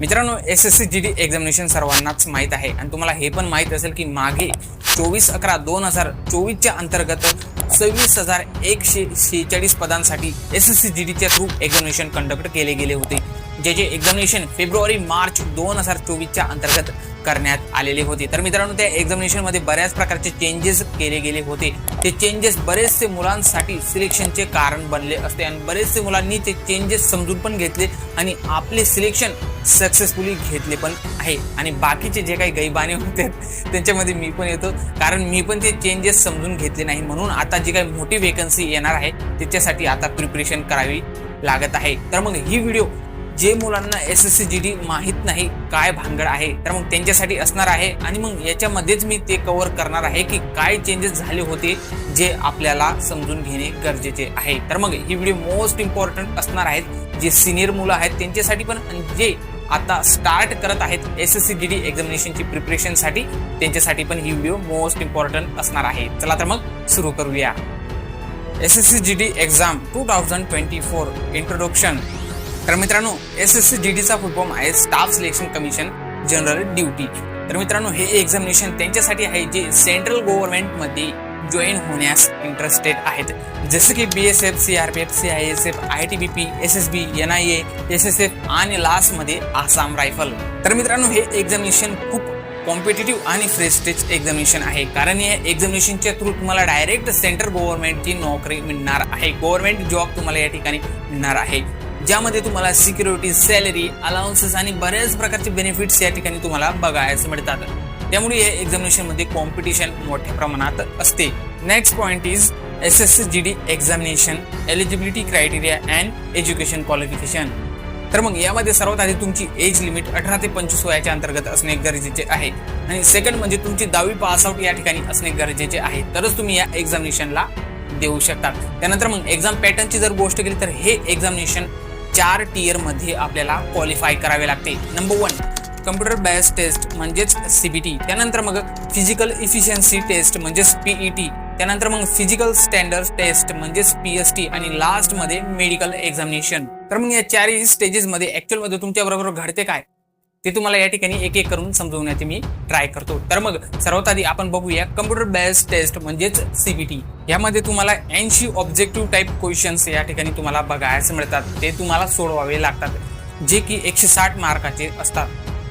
मित्रांनो S S C G D examination सर्वांनाच माहीत आहे. आणि तुम्हाला हे पण माहीत असेल की मागे चोवीस अकरा दोन हजार चोवीसच्या अंतर्गत सव्वीस हजार एकशे शेहेचाळीस पदांसाठी एस एस सी जी डीच्या थ्रू एक्झामिनेशन कंडक्ट केले गेले होते. जे जे एक्झामिनेशन फेब्रुवारी मार्च दोन हजार चोवीसच्या अंतर्गत करण्यात आलेले होते. तर मित्रांनो त्या एक्झामिनेशनमध्ये बऱ्याच प्रकारचे चेंजेस केले गेले होते. ते चेंजेस बरेचसे मुलांसाठी सिलेक्शनचे कारण बनले असते. आणि बरेचसे मुलांनी ते चेंजेस समजून पण घेतले. आणि आपले सिलेक्शन सक्सेसफुली घेतले पण आहे. आणि बाकीचे जे काही गैबाने होते त्यांच्यामध्ये मी पण येतो. कारण मी पण ते चेंजेस समजून घेतले नाही म्हणून आता जी काही मोठी वेकन्सी येणार आहे त्याच्यासाठी आता प्रिपरेशन करावी लागत आहे. तर मग ही व्हिडिओ जे मुलांना S S C G D माहीत नाही काय भानगड आहे तर मग त्यांच्यासाठी असणार आहे. आणि मग याच्यामध्येच मी ते कव्हर करणार आहे की काय चेंजेस झाले होते जे आपल्याला समजून घेणे गरजेचे आहे. तर मग ही व्हिडिओ मोस्ट इम्पॉर्टंट असणार आहेत. जे सिनियर मुलं आहेत त्यांच्यासाठी पण जे आता स्टार्ट करत आहेत S S C D D एक्झामिनेशनची प्रिपरेशनसाठी त्यांच्यासाठी पण ही व्हिडिओ मोस्ट इम्पॉर्टंट असणार आहे. चला तर मग सुरू करूया. S S C G D exam two thousand twenty four introduction तर मित्रांनो एस एस सी जी डीचा फुल फॉर्म आहे staff selection commission general duty तर मित्रांनो हे एक्झामिनेशन त्यांच्यासाठी आहे जे सेंट्रल गव्हर्नमेंटमध्ये जॉईन होण्यास इंटरेस्टेड आहेत. जसं की B S F C R P F C I S F I T B P S S B N I A S S F आणि लास्टमध्ये आसाम रायफल तर मित्रांनो हे एक्झामिनेशन खूप कॉम्पिटेटिव्ह आणि फ्रेस्टेज एक्झामिनेशन आहे. कारण या एक्झामिनेशनच्या थ्रू तुम्हाला डायरेक्ट सेंट्रल गव्हर्नमेंटची नोकरी मिळणार आहे. गव्हर्नमेंट जॉब तुम्हाला या ठिकाणी मिळणार आहे. ज्यामध्ये तुम्हाला सिक्युरिटी सॅलरी अलाउन्सेस आणि बऱ्याच प्रकारचे बेनिफिट्स या ठिकाणी तुम्हाला बघायला मिळतात. त्यामुळे या एक्झामिनेशनमध्ये कॉम्पिटिशन मोठ्या प्रमाणात असते. Next point is S S G D examination eligibility criteria and education qualification तर मग यामध्ये सर्वात आधी तुमची एज लिमिट अठरा ते पंचवीस वयाच्या अंतर्गत असणे गरजेचे आहे. आणि सेकंड म्हणजे तुमची दहावी पासआउट या ठिकाणी असणे गरजेचे आहे. तरच तुम्ही या एक्झामिनेशनला देऊ शकता. त्यानंतर मग एक्झाम पॅटर्नची जर गोष्ट केली तर हे एक्झामिनेशन चार टियरमध्ये आपल्याला क्वालिफाय करावे लागते. Number one computer based test म्हणजेच सीबीटी त्यानंतर मग फिजिकल इफिशियन्सी टेस्ट म्हणजेच पीईटी त्यानंतर मग फिजिकल स्टँडर्ड टेस्ट म्हणजेच पीएसटी आणि लास्टमध्ये मेडिकल एक्झामिनेशन तर मग या चारही स्टेजेस मध्ये ऍक्च्युअलमध्ये तुमच्या बरोबर घडते काय? ते तुम्हाला या ठिकाणी एक एक करून समजवण्याचे मी ट्राय करतो. तर मग सर्वात आधी आपण बघूया कम्प्युटर बेस्ड टेस्ट म्हणजेच सीबीटी यामध्ये तुम्हाला ऐंशी ऑब्जेक्टिव्ह टाईप क्वेश्चन्स या ठिकाणी तुम्हाला बघायला मिळतात. ते तुम्हाला सोडवावे लागतात. जे की एकशे साठ मार्काचे असतात.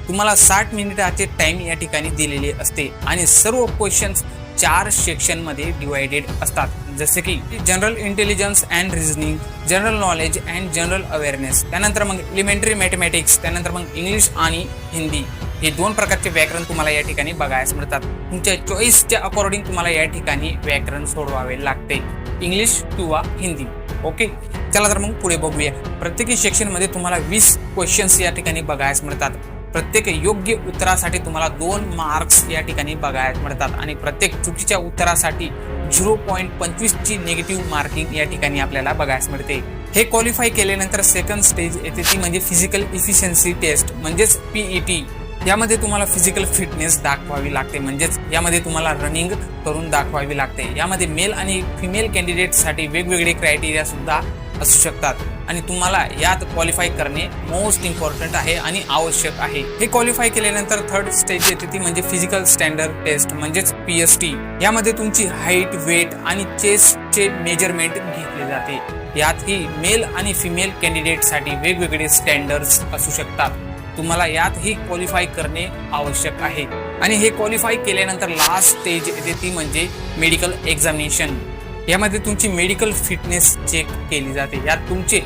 तुम्हाला साठ मिनिटाचे टाइम या ठिकाणी दिलेले असते. आणि सर्व क्वेश्चन्स चार सेक्शनमध्ये डिवायडेड असतात. जसे की general intelligence and reasoning general knowledge and general awareness त्यानंतर मग एलिमेंटरी मॅथमॅटिक्स त्यानंतर मग इंग्लिश आणि हिंदी. हे दोन प्रकारचे व्याकरण तुम्हाला या ठिकाणी बघायस मिळतात. तुमच्या चॉईसच्या अकॉर्डिंग तुम्हाला या ठिकाणी व्याकरण सोडवावे लागते. इंग्लिश किंवा हिंदी. ओके चला तर मग पुढे बघूया. प्रत्येकी सेक्शनमध्ये तुम्हाला वीस क्वेश्चन्स या ठिकाणी बघायस मिळतात. प्रत्येक योग्य उत्तरासाठी तुम्हाला दोन मार्क्स या ठिकाणी बघायला मिळतात. आणि प्रत्येक चुकीच्या उत्तरासाठी झिरो पॉईंट पंचवीसची निगेटिव्ह मार्किंग या ठिकाणी आपल्याला बघायला मिळते. हे क्वालिफाय केल्यानंतर सेकंड स्टेज येते. ती म्हणजे फिजिकल इफिशियन्सी टेस्ट म्हणजेच पीईटी यामध्ये तुम्हाला फिजिकल फिटनेस दाखवावी लागते. म्हणजेच यामध्ये तुम्हाला रनिंग करून दाखवावी लागते. यामध्ये मेल आणि फिमेल कॅन्डिडेटसाठी वेगवेगळे क्रायटेरिया सुद्धा असू शकतात. आणि तुम्हाला यात क्वालिफाय करणे मोस्ट इम्पॉर्टंट आहे आणि आवश्यक आहे. हे क्वालिफाय केल्यानंतर थर्ड स्टेज येते ती म्हणजे फिजिकल स्टँडर्ड टेस्ट म्हणजेच पी एस टी यामध्ये तुमची हाईट वेट आणि चेस्टचे मेजरमेंट घेतले जाते. यातही मेल आणि फिमेल कॅन्डिडेटसाठी वेगवेगळे स्टँडर्ड्स असू शकतात. तुम्हाला यातही क्वालिफाय करणे आवश्यक आहे. आणि हे क्वालिफाय केल्यानंतर लास्ट स्टेज येते ती म्हणजे मेडिकल एक्झामिनेशन यामध्ये तुमची मेडिकल फिटनेस चेक केली जाते. यात तुमचे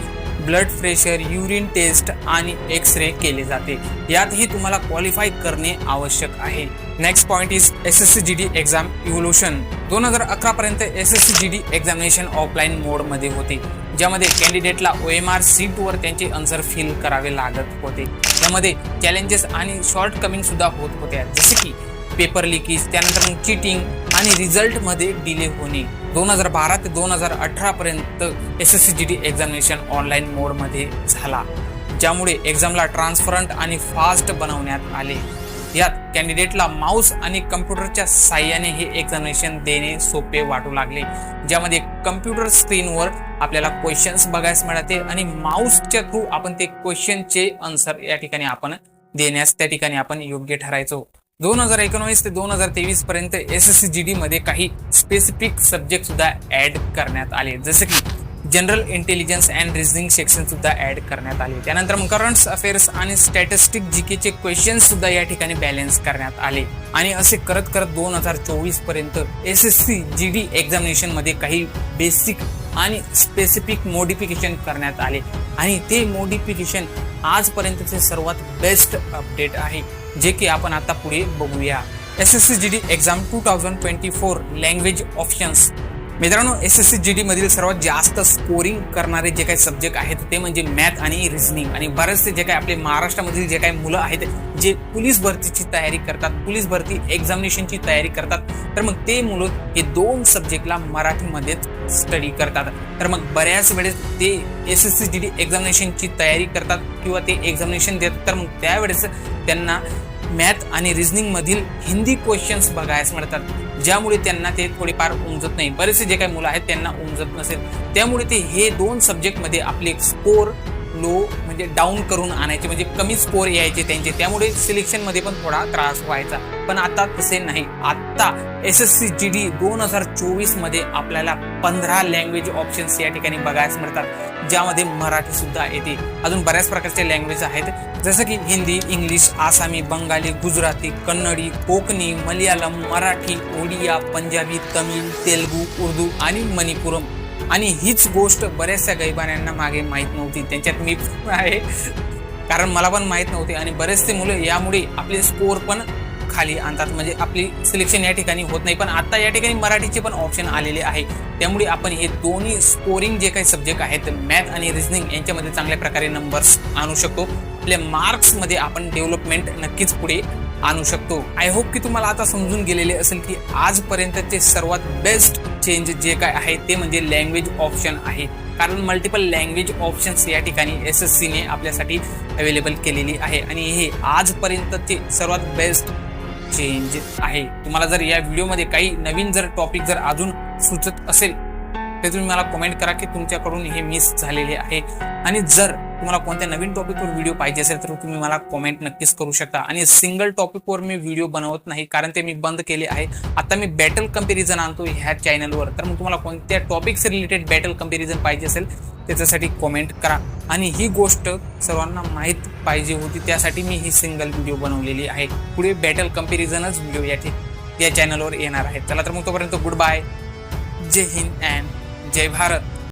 ब्लड प्रेशर युरिन टेस्ट आणि एक्स रे केले जाते. यातही तुम्हाला क्वालिफाय करणे आवश्यक आहे. Next point is S S C G D exam evolution दोन हजार अकरा पर्यंत S S C G D examination offline मोडमध्ये होते. ज्यामध्ये कॅन्डिडेटला ओ एम आर सीटवर त्यांचे आन्सर फिल करावे लागत होते. यामध्ये चॅलेंजेस आणि शॉर्ट कमिंग सुद्धा होत होत्या. जसे की पेपर लिकेज त्यानंतर चिटिंग आणि रिझल्टमध्ये डिले होणे. दोन हजार बारा ते दोन हजार अठरा पर्यंत S S C G D examination online मोडमध्ये झाला ज्यामुळे एक्झामला ट्रान्सपरंट आणि फास्ट बनवण्यात आले. यात कॅन्डिडेटला माऊस आणि कम्प्युटरच्या साह्याने हे एक्झामिनेशन देणे सोपे वाटू लागले ज्यामध्ये कम्प्युटर स्क्रीनवर आपल्याला क्वेश्चन्स बघायस मिळते आणि माऊसच्या थ्रू आपण ते क्वेश्चनचे आन्सर या ठिकाणी आपण देण्यास त्या ठिकाणी आपण योग्य ठरायचो. दोन हजार एकोणवीस ते दोन हजार तेवीस पर्यंत S S C G D मध्ये काही स्पेसिफिक सब्जेक्ट सुद्धा ऍड करण्यात आले. जसे की general intelligence and reasoning section सुद्धा ऍड करण्यात आले. त्यानंतर मग करंट अफेअर्स आणि स्टॅटिस्टिक जीकेचे क्वेश्चन सुद्धा या ठिकाणी बॅलेन्स करण्यात आले. आणि असे करत करत दोन हजार चोवीसपर्यंत S S C G D एक्झामिनेशनमध्ये काही बेसिक आणि स्पेसिफिक मोडिफिकेशन करण्यात आले. आणि ते मोडिफिकेशन आजपर्यंतचे सर्वात बेस्ट अपडेट आहे. जे की आपण आता पुढे बघूया. S S C G D exam two thousand twenty four language options मित्रांनो S S C G D मधील सर्वात जास्त स्कोरिंग करणारे जे काही सब्जेक्ट आहेत ते म्हणजे मॅथ आणि रिझनिंग आणि बरेचसे जे काही आपले महाराष्ट्रामधील जे काही मुलं आहेत जे पोलीस भरतीची तयारी करतात पोलीस भरती एक्झामिनेशनची तयारी करतात तर मग ते मुलं हे दोन सब्जेक्टला मराठीमध्येच स्टडी करतात. तर मग बऱ्याच वेळेस ते S S C G D एक्झामिनेशनची तयारी करतात किंवा ते एक्झामिनेशन देतात. तर मग त्यावेळेस त्यांना मॅथ आणि रिझनिंगमधील हिंदी क्वेश्चन्स बघायला मिळतात. ज्यामुळे त्यांना ते थोडेफार उमजत नाही. बरेचसे जे काही मुलं आहेत त्यांना उमजत नसेल. त्यामुळे ते हे दोन सब्जेक्टमध्ये आपले स्कोर लो म्हणजे डाऊन करून आणायचे म्हणजे कमी स्कोर यायचे त्यांचे. त्यामुळे सिलेक्शनमध्ये पण थोडा त्रास व्हायचा. पण आता तसे नाही. आत्ता S S C G D दोन हजार चोवीसमध्ये आपल्याला पंधरा लँग्वेज ऑप्शन्स या ठिकाणी बघायला मिळतात. ज्यामध्ये मराठी सुद्धा येते. अजून बऱ्याच प्रकारचे लँग्वेज आहेत. जसं की हिंदी इंग्लिश आसामी बंगाली गुजराती कन्नडी कोकणी मल्याळम मराठी ओडिया पंजाबी तमिळ तेलगू उर्दू आणि मणिपुरम. आणि हीच गोष्ट बऱ्याचशा गैबान्यांना मागे माहीत नव्हती. त्यांच्यात मी आहे. कारण मला पण माहीत नव्हते आणि बरेचसे मुलं यामुळे आपले स्कोअर पण खाली आणतात. म्हणजे आपली सिलेक्शन या ठिकाणी होत नाही. पण आता या ठिकाणी मराठीचे पण ऑप्शन आलेले आहे. त्यामुळे आपण हे दोन्ही स्कोरिंग जे काही सब्जेक्ट आहेत मॅथ आणि रिझनिंग यांच्यामध्ये चांगल्या प्रकारे नंबर्स आणू शकतो. आपल्या मार्क्समध्ये आपण डेव्हलपमेंट नक्कीच पुढे आणू शकतो. आय होप की तुम्हाला आता समजून गेलेले असेल की आजपर्यंतचे सर्वात बेस्ट चेंज जे काय आहे ते म्हणजे लँग्वेज ऑप्शन आहे. कारण मल्टिपल लँग्वेज ऑप्शन्स या ठिकाणी एस एस सीने आपल्यासाठी अवेलेबल केलेली आहे. आणि हे आजपर्यंतचे सर्वात बेस्ट चेंज आहे. तुम्हाला जर या व्हिडिओमध्ये काही नवीन जर टॉपिक जर अजून सुचत असेल ते तुम्ही मला कमेंट करा की तुमच्याकडून हे मिस झालेले आहे. आणि जर तुम्हाला कोणत्या नवीन टॉपिकवर व्हिडिओ पाहिजे असेल तर तुम्ही मला कमेंट नक्कीच करू शकता. आणि सिंगल टॉपिकवर मी व्हिडिओ बनवत नाही कारण ते मी बंद केले आहे. आता मी बॅटल कंपॅरिझन आणतो ह्या चॅनलवर तर मग तुम्हाला कोणत्या टॉपिक्स रिलेटेड बॅटल कंपॅरिझन पाहिजे असेल त्याच्यासाठी कमेंट करा. आणि ही गोष्ट सर्वांना माहीत पाहिजे होती त्यासाठी मी ही सिंगल व्हिडिओ बनवलेली आहे. पुढे बॅटल कम्पॅरिझनच व्हिडिओ या ठिक या चॅनलवर येणार आहे. चला तर मग तोपर्यंत गुड बाय जय हिंद अँड जय भारत.